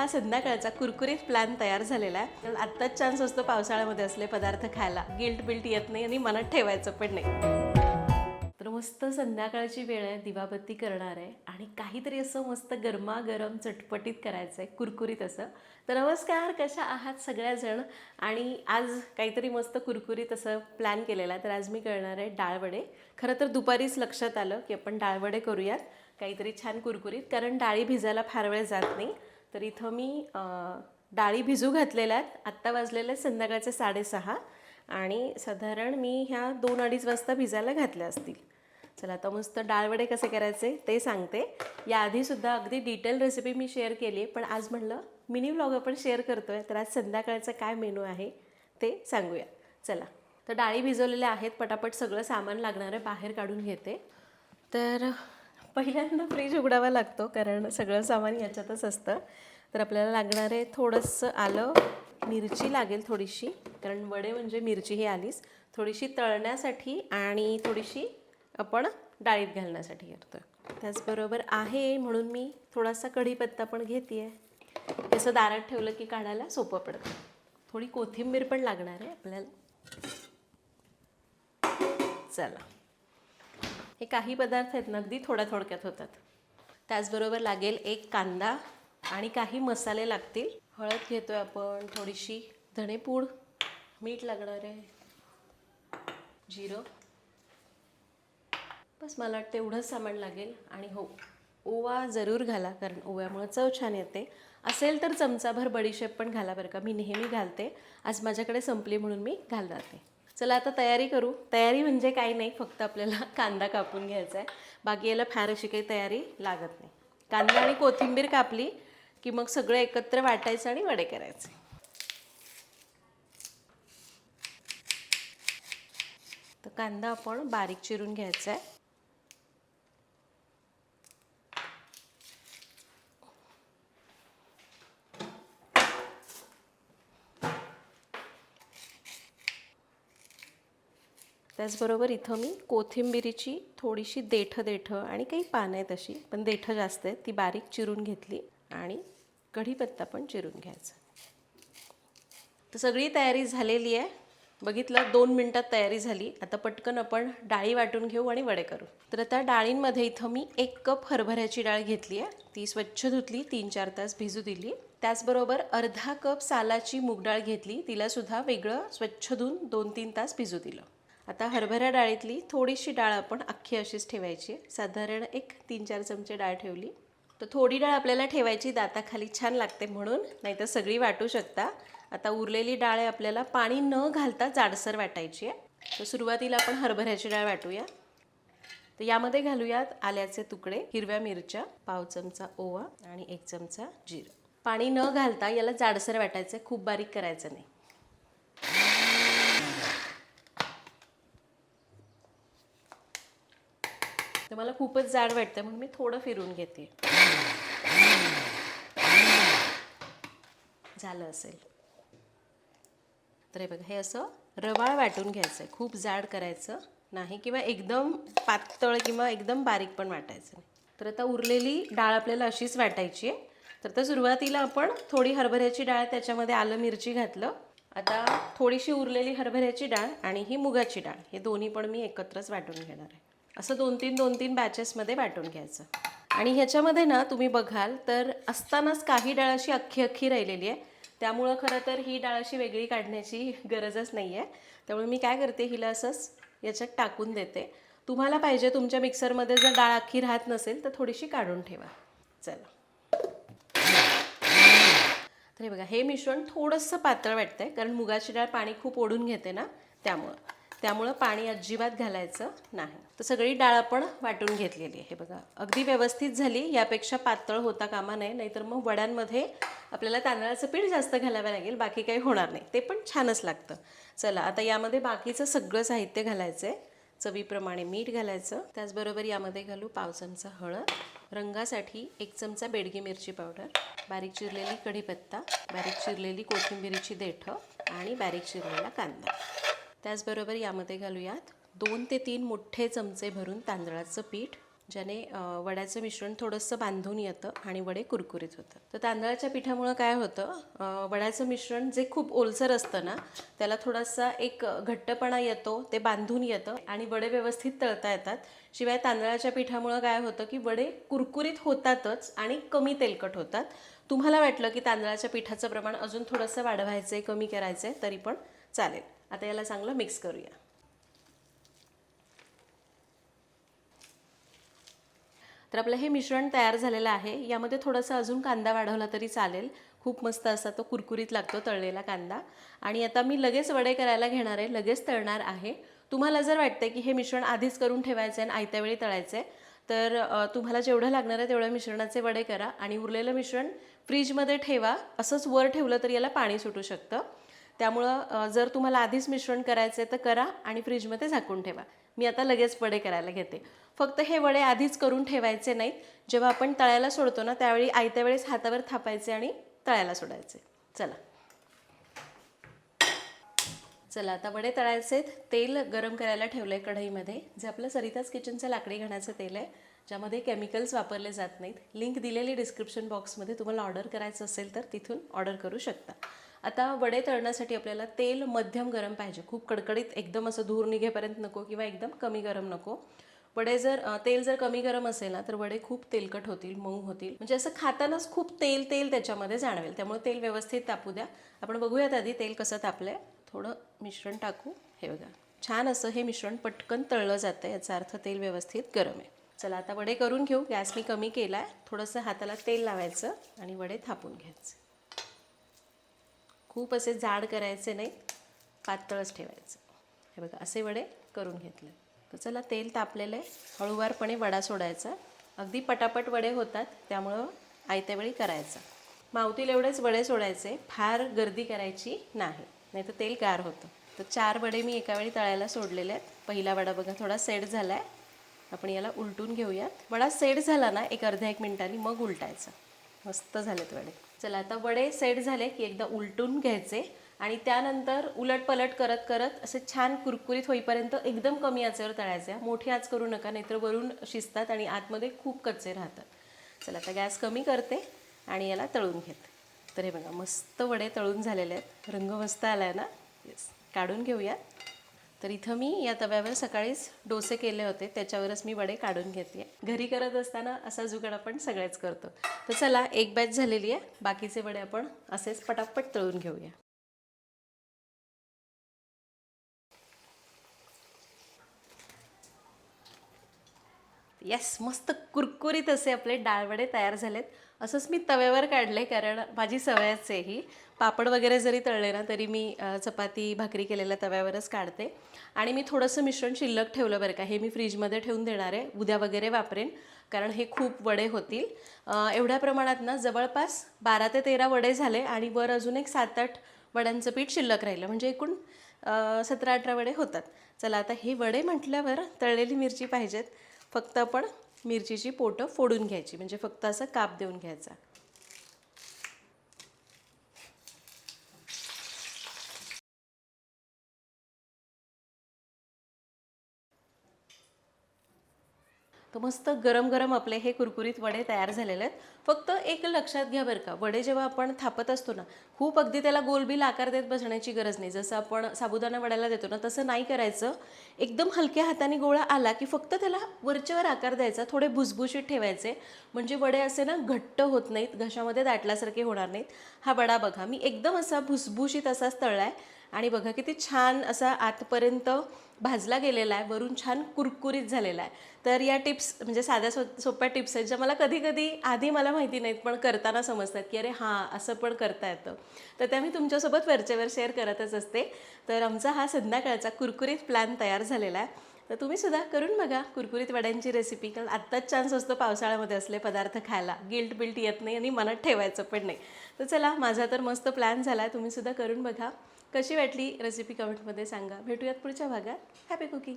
हा संध्याकाळचा कुरकुरीत प्लॅन तयार झालेला आहे. कारण आत्ताच चान्स असतो पावसाळ्यामध्ये असले पदार्थ खायला. गिल्ट बिल्ट येत नाही आणि मनात ठेवायचं पण नाही. तर मस्त संध्याकाळची वेळ आहे दिवाबत्ती करणार आहे. आणि काहीतरी असं मस्त गरमागरम चटपटीत करायचं आहे कुरकुरीत असं. तर नमस्कार कशा आहात सगळ्याजण? आणि आज काहीतरी मस्त कुरकुरीत असं प्लॅन केलेला आहे. तर आज मी करणार आहे डाळवडे. खरं तर दुपारीच लक्षात आलं की आपण डाळवडे करूयात. काहीतरी छान कुरकुरीत कारण डाळी भिजायला फार वेळ जात नाही. तर इथं मी डाळी भिजू घातलेल्या आहेत. आत्ता वाजलेले आहेत संध्याकाळचे साडेसहा आणि साधारण मी ह्या दोन अडीच वाजता भिजायला घातल्या असतील. चला आता मस्त डाळवडे कसे करायचे ते सांगते. याआधीसुद्धा अगदी डिटेल रेसिपी मी शेअर केली आहे पण आज म्हणलं मिनी व्लॉग आपण शेअर करतो आहे तर आज संध्याकाळचा काय मेनू आहे ते सांगूया. चला तर डाळी भिजवलेल्या आहेत. पटापट सगळं सामान लागणार आहे बाहेर काढून घेते. तर पहिल्यांदा फ्रीज उघडावा लागतो कारण सगळं सामान याच्यातच असतं. तर आपल्याला लागणार आहे थोडंसं आलं. मिरची लागेल थोडीशी कारण वडे म्हणजे मिरची ही आलीच. थोडीशी तळण्यासाठी आणि थोडीशी आपण डाळीत घालण्यासाठी करतो त्याचबरोबर आहे म्हणून मी थोडासा कढीपत्ता पण घेते आहे तसं दारात ठेवलं की काढायला सोपं पडतं. थोडी कोथिंबीर पण लागणार आहे आपल्याला. चला. हे काही पदार्थ आहेत ना अगदी थोड्या थोडक्यात होतात. त्याचबरोबर लागेल एक कांदा. आणि काही मसाले लागतील. हळद घेतोय आपण थोडीशी धणेपूड मीठ लागणार आहे जिरं. बस मला वाटतं एवढंच सामान लागेल आणि हो ओवा जरूर घाला कारण ओव्यामुळं चव छान येते. असेल तर चमचाभर बडीशेप पण घाला बरं का. मी नेहमी घालते. आज माझ्याकडे संपली म्हणून मी घालणार ते चला आता तयारी करू. तयारी म्हणजे काही नाही फक्त आपल्याला कांदा कापून घ्यायचा आहे. बाकी याला फार अशी काही तयारी लागत नाही. कांदा आणि कोथिंबीर कापली. की मग सगळं एकत्र वाटायचं आणि वडे करायचे. तर कांदा आपण बारीक चिरून घ्यायचा आहे. त्याचबरोबर इथं मी कोथिंबिरीची थोडीशी देठं देठं आणि काही पानं आहेत अशी पण देठं जास्त आहेत ती बारीक चिरून घेतली. आणि कढीपत्ता पण चिरून घ्यायचा. तर सगळी तयारी झालेली आहे. बघितलं दोन मिनटात तयारी झाली. आता पटकन आपण डाळी वाटून घेऊ आणि वडे करू. तर आता डाळींमध्ये इथं मी एक कप हरभऱ्याची डाळ घेतली आहे. ती स्वच्छ धुतली तीन चार तास भिजू दिली. त्याचबरोबर अर्धा कप सालाची मूग डाळ घेतली. तिलासुद्धा वेगळं स्वच्छ धुवून दोन तीन तास भिजू दिलं. आता हरभरा डाळीतली थोडीशी डाळ आपण अख्खी अशीच ठेवायची आहे. साधारण एक तीन चार चमचे डाळ ठेवली. तर थोडी डाळ आपल्याला ठेवायची दाताखाली छान लागते म्हणून नाहीतर सगळी वाटू शकता. आता उरलेली डाळ आहे आपल्याला पाणी न घालता जाडसर वाटायची आहे. तर सुरुवातीला आपण हरभऱ्याची डाळ वाटूया. तर यामध्ये घालूयात आल्याचे तुकडे हिरव्या मिरच्या पाव चमचा ओवा आणि एक चमचा जिरं. पाणी न घालता याला जाडसर वाटायचं आहे खूप बारीक करायचं नाही. तर मला खूपच जाड वाटतं. मग मी थोडं फिरून घेते. झालं असेल. तर हे बघा हे असं रवाळ वाटून घ्यायचं आहे खूप जाड करायचं नाही किंवा एकदम पातळ किंवा एकदम बारीक पण वाटायचं नाही. तर आता उरलेली डाळ आपल्याला अशीच वाटायची आहे. तर तर सुरुवातीला आपण थोडी हरभऱ्याची डाळ त्याच्यामध्ये आलं मिरची घातलं. आता थोडीशी उरलेली हरभऱ्याची डाळ आणि ही मुगाची डाळ. हे दोन्ही पण मी एकत्रच वाटून घेणार आहे. असं दोन तीन दोन तीन बॅचेसमध्ये वाटून घ्यायचं. आणि ह्याच्यामध्ये ना तुम्ही बघाल तर असतानाच काही डाळ अशी अख्खी अख्खी राहिलेली आहे. त्यामुळं खरं तर ही डाळ अशी वेगळी काढण्याची गरजच नाही आहे त्यामुळे मी काय करते हिला असंच याच्यात टाकून देते. तुम्हाला पाहिजे तुमच्या मिक्सरमध्ये जर डाळ अख्खी राहत नसेल तर थोडीशी काढून ठेवा. चला. तर हे बघा हे मिश्रण थोडंसं पातळ वाटतंय कारण मुगाची डाळ पाणी खूप ओढून घेते ना त्यामुळं. त्यामुळं पाणी अजिबात घालायचं नाही. तर सगळी डाळ आपण वाटून घेतलेली आहे. बघा अगदी व्यवस्थित झाली. यापेक्षा पातळ होता कामा नये नाहीतर मग वड्यांमध्ये आपल्याला तांदळाचं पीठ जास्त घालावं लागेल बाकी काही होणार नाही. ते पण छानच लागतं. चला आता यामध्ये बाकीचं सगळं साहित्य घालायचं आहे चवीप्रमाणे मीठ घालायचं. त्याचबरोबर यामध्ये घालू पाव चमचा हळद. रंगासाठी एक चमचा बेडगी मिरची पावडर. बारीक चिरलेली कढीपत्ता. बारीक चिरलेली कोथिंबिरीची देठं. आणि बारीक चिरलेला कांदा. त्याचबरोबर यामध्ये घालूयात दोन ते तीन मोठे चमचे भरून तांदळाचं पीठ ज्याने वड्याचं मिश्रण थोडंसं बांधून येतं आणि वडे कुरकुरीत होतं तर तांदळाच्या पिठामुळं काय होतं वड्याचं मिश्रण जे खूप ओलसर असतं ना त्याला थोडासा एक घट्टपणा येतो ते बांधून येतं आणि वडे व्यवस्थित तळता येतात. शिवाय तांदळाच्या पिठामुळं काय होतं की वडे कुरकुरीत होतातच आणि कमी तेलकट होतात. तुम्हाला वाटलं की तांदळाच्या पिठाचं प्रमाण अजून थोडंसं वाढवायचं आहे कमी करायचं आहे तरी पण चालेल. आता याला चांगलं मिक्स करूया. तर आपलं हे मिश्रण तयार झालेलं आहे. यामध्ये थोडंसं अजून कांदा वाढवला तरी चालेल. खूप मस्त असा तो कुरकुरीत लागतो तळलेला कांदा. आणि आता मी लगेच वडे करायला घेणार आहे. लगेच तळणार आहे. तुम्हाला जर वाटतं की हे मिश्रण आधीच करून ठेवायचं आहे आणि आयत्या वेळी तळायचं आहे तर तुम्हाला जेवढं लागणार आहे तेवढ्या मिश्रणाचे वडे करा. आणि उरलेलं मिश्रण फ्रीजमध्ये ठेवा. असंच वर ठेवलं तर याला पाणी सुटू शकतं. त्यामुळं जर तुम्हाला आधीच मिश्रण करायचं आहे तर करा आणि फ्रीजमध्ये झाकून ठेवा. मी आता लगेच वडे करायला घेते. फक्त हे वडे आधीच करून ठेवायचे नाहीत. जेव्हा आपण तळायला सोडतो ना त्यावेळी आयत्या वेळेस हातावर थापायचे आणि तळायला सोडायचे. चला. चला आता वडे तळायचे आहेत. तेल गरम करायला ठेवलं आहे कढईमध्ये. जे आपलं सरिताच किचनचं लाकडी घाण्याचं तेल आहे ज्यामध्ये केमिकल्स वापरले जात नाहीत. लिंक दिलेली डिस्क्रिप्शन बॉक्समध्ये तुम्हाला ऑर्डर करायचं असेल तर तिथून ऑर्डर करू शकता. आता वडे तळण्यासाठी आपल्याला तेल मध्यम गरम पाहिजे. खूप कडकडीत एकदम असं धूर निघेपर्यंत नको किंवा एकदम कमी गरम नको. वडे जर तेल जर कमी गरम असेल ना तर वडे खूप तेलकट होतील मऊ होतील. म्हणजे असं खातानाच खूप तेल तेल त्याच्यामध्ये जाणवेल. त्यामुळे तेल व्यवस्थित तापू द्या. आपण बघूयात आधी तेल कसं तापलंय. थोडं मिश्रण टाकू. हे बघा. छान असं हे मिश्रण पटकन तळलं जातं याचा अर्थ तेल व्यवस्थित गरम आहे. चला आता वडे करून घेऊ. गॅस मी कमी केला आहे थोडंसं हाताला तेल लावायचं आणि वडे थापून घ्यायचं. खूप असे जाड करायचे नाही पातळच ठेवायचं. हे बघा असे वडे करून घेतले. तर चला तेल तापलेलं आहे. हळूवारपणे वडा सोडायचा. अगदी पटापट वडे होतात त्यामुळं आयत्या वेळी करायचा. मावतील एवढेच वडे सोडायचे. फार गर्दी करायची नाही. नाही तर तेल गार होतं. तर चार वडे मी एका वेळी तळायला सोडलेले आहेत. पहिला वडा बघा थोडा सेट झाला आहे आपण याला उलटून घेऊयात. वडा सेट झाला ना एक अर्ध्या एक मिनिटांनी मग उलटायचा. मस्त झालेत वडे. चला आता वडे सेट झाले की एकदा उलटून घ्यायचे आणि त्यानंतर उलट पलट करत करत असे छान कुरकुरीत होईपर्यंत एकदम कमी आचेवर तळायचे. मोठी आच करू नका नाहीतर वरून शिजतात आणि आतमध्ये खूप कच्चे राहतात. चला आता गॅस कमी करते आणि याला तळून घेते. तर हे बघा मस्त वडे तळून झालेले आहेत. रंग मस्त आला आहे ना? येस काढून घेऊयात. तर इथं मी या तव्यावर सकाळीच डोसे केले होते. त्याच्यावरच मी वडे काढून घेते. घरी करत असताना असा जुगाड आपण सगळेच करतो. तर चला एक बॅच झालेली आहे. बाकीचे वडे आपण असेच पटापट तळून घेऊया. येस मस्त कुरकुरीत असे आपले डाळवडे तयार झालेत. असंच मी तव्यावर काढले कारण माझी सवयच आहे ही. पापड वगैरे जरी तळले ना तरी मी चपाती भाकरी केलेल्या तव्यावरच काढते. आणि मी थोडंसं मिश्रण शिल्लक ठेवलं बरं का. हे मी फ्रीजमध्ये ठेवून देणार आहे. उद्या वगैरे वापरेन कारण हे खूप वडे होतील. एवढ्या प्रमाणात ना जवळपास बारा ते तेरा वडे झाले आणि वर अजून एक सात आठ वड्यांचं पीठ शिल्लक राहिलं. म्हणजे एकूण सतरा अठरा वडे होतात. चला आता हे वडे म्हटल्यावर तळलेली मिरची पाहिजेत. फक्त आपण मिरचीची पोटं फोडून घ्यायची. म्हणजे फक्त असं काप देऊन घ्यायचा. तर मस्त गरम गरम आपले हे कुरकुरीत वडे तयार झालेले आहेत. फक्त एक लक्षात घ्या बरं का वडे जेव्हा आपण थापत असतो ना खूप अगदी त्याला गोलबिल आकार देत बसण्याची गरज नाही. जसं आपण साबुदाणा वड्याला देतो ना तसं नाही करायचं. एकदम हलक्या हाताने गोळा आला की फक्त त्याला वरच्यावर आकार द्यायचा थोडे भुसभुशीत ठेवायचे. म्हणजे वडे असे ना घट्ट होत नाहीत घशामध्ये दाटल्यासारखे होणार नाहीत. हा वडा बघा मी एकदम असा भुसभुशीत असाच तळला आहे आणि बघा किती छान असा आतपर्यंत भाजला गेलेला आहे वरून छान कुरकुरीत झालेला आहे. तर या टिप्स म्हणजे साध्या सो सोप्या टिप्स आहेत ज्या मला कधी कधी आधी मला माहिती नाहीत पण करताना समजतात की अरे हां असं पण करता येतं. तर त्या मी तुमच्यासोबत वरचेवर शेअर करतच असते. तर आमचा हा संध्याकाळचा कुरकुरीत प्लॅन तयार झालेला आहे. तर तुम्ही सुद्धा करून बघा कुरकुरीत वड्यांची रेसिपी कारण आत्ताच चान्स असतो पावसाळ्यामध्ये असले पदार्थ खायला. गिल्ट बिल्ट येत नाही आणि मनात ठेवायचं पण नाही. तर चला माझा तर मस्त प्लॅन झाला आहे तुम्ही सुद्धा करून बघा. कशी वाटली रेसिपी कमेंटमध्ये सांगा. भेटूयात पुढच्या भागात. Happy cooking